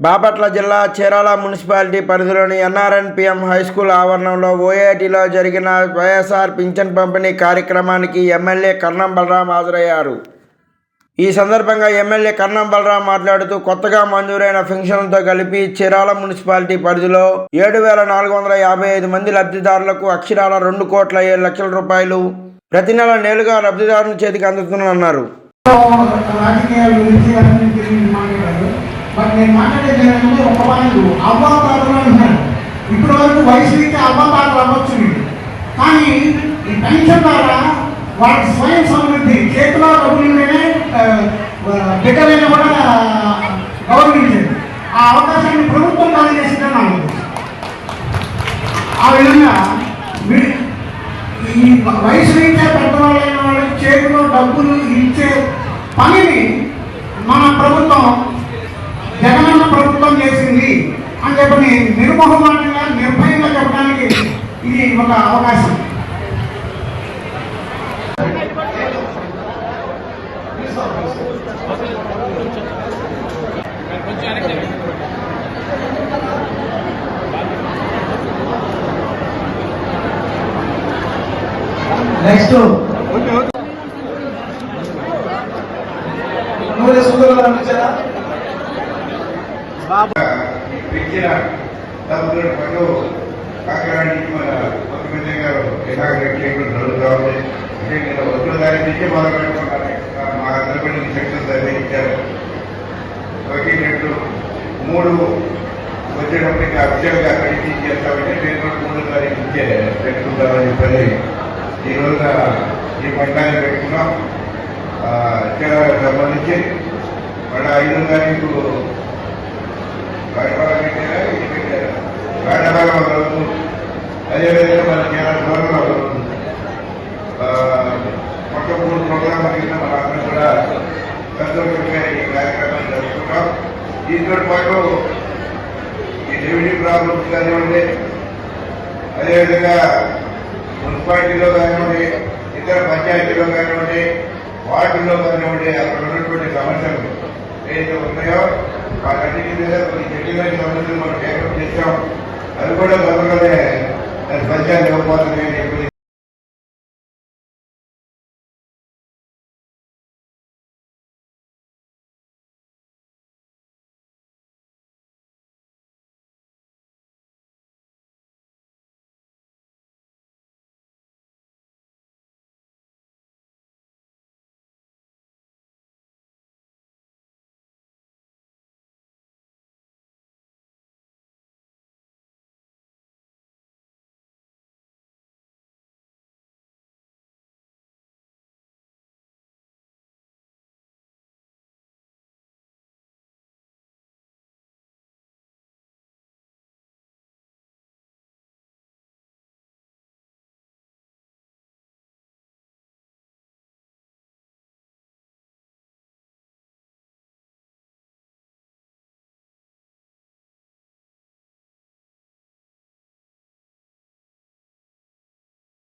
బాపట్ల జిల్లా చీరాల మున్సిపాలిటీ పరిధిలోని NRNPM high school ఆవరణంలో ఓఏటీలో జరిగిన వైఎస్ఆర్ పింఛన్ పంపిణీ కార్యక్రమానికి ఎమ్మెల్యే కన్నం బలరాం హాజరయ్యారు. ఈ సందర్భంగా ఎమ్మెల్యే కన్నం బలరాం మాట్లాడుతూ కొత్తగా మంజూరైన పెన్షన్లతో కలిపి చీరాల మున్సిపాలిటీ పరిధిలో ఏడు వేల నాలుగు వందల యాభై ఐదు మంది లబ్ధిదారులకు అక్షరాల రెండు కోట్ల ఏడు లక్షల రూపాయలు ప్రతి నెల నేరుగా లబ్ధిదారుల చేతికి అందుతుందన్నారు. రాజకీయాల బట్ నేను మాట్లాడేది ఏంటంటే ఒక పాయింట్ అవ్వాతాతలు అంటున్నాను ఇప్పటి వరకు వయసు అవ్వా పాటలు అవ్వచ్చు కానీ ఈ పెన్షన్ ద్వారా వాటి స్వయం సమృద్ధి చేతిలో డబ్బులుంటేనే బిడ్డలైన కూడా గౌరవించింది ఆ అవకాశాన్ని ప్రభుత్వం కలిగేసిందని నా ఆ విధంగా ఈ వయసు రీత్యా పెద్దవాళ్ళైన వాళ్ళకి చేతిలో డబ్బులు ఇచ్చే పనిని మన ప్రభుత్వం అని చెప్పని నిర్మోహమాటంగా నిర్భయంగా చెప్పడానికి ఇది ఒక అవకాశం. నెక్స్ట్ నూనె సుందరలు అనిపించారా పెంచిన డబ్బుల పట్టు కాకరానికి మన ముఖ్యమంత్రి గారు ఎలాగ చేయడం జరుగుతూ ఉంది. అంటే నేను వస్తున్న దాని నుంచి మొదలు పెట్టుకున్నాను మా అందరి శక్తులు సర్వే ఇచ్చారు ఒకటి రెండు మూడు వచ్చేటప్పటికి అఫిషియల్గా కలిసి చేస్తామంటే నేను కూడా మూడు తారీఖు ఇచ్చే పెట్టుకుంటామని చెప్పని ఈరోజు ఈ పంటాన్ని పెట్టుకున్నాం. ఆ, సంబంధించి మళ్ళీ ఐదో తారీఖు బయటపడాలి పెట్టారా అదేవిధంగా మన చాలా దూరంలో ఒక మొట్ట మూడు కింద మన అందరం కూడా సంతోషంగా ఈ కార్యక్రమాన్ని జరుపుకుంటాం దీంతో పాటు ఈ రెవెన్యూ ప్రాబ్లమ్స్ కానివ్వండి అదేవిధంగా మున్సిపాలిటీలో కానివ్వండి ఇతర పంచాయతీలో కానివ్వండి వార్డుల్లో కానివ్వండి అక్కడ ఏదైతే ఉన్నాయో వాటన్నిటి మీద కొన్ని జటిలమైన సమస్యలు మనం టేకప్ చేశాం. అది కూడా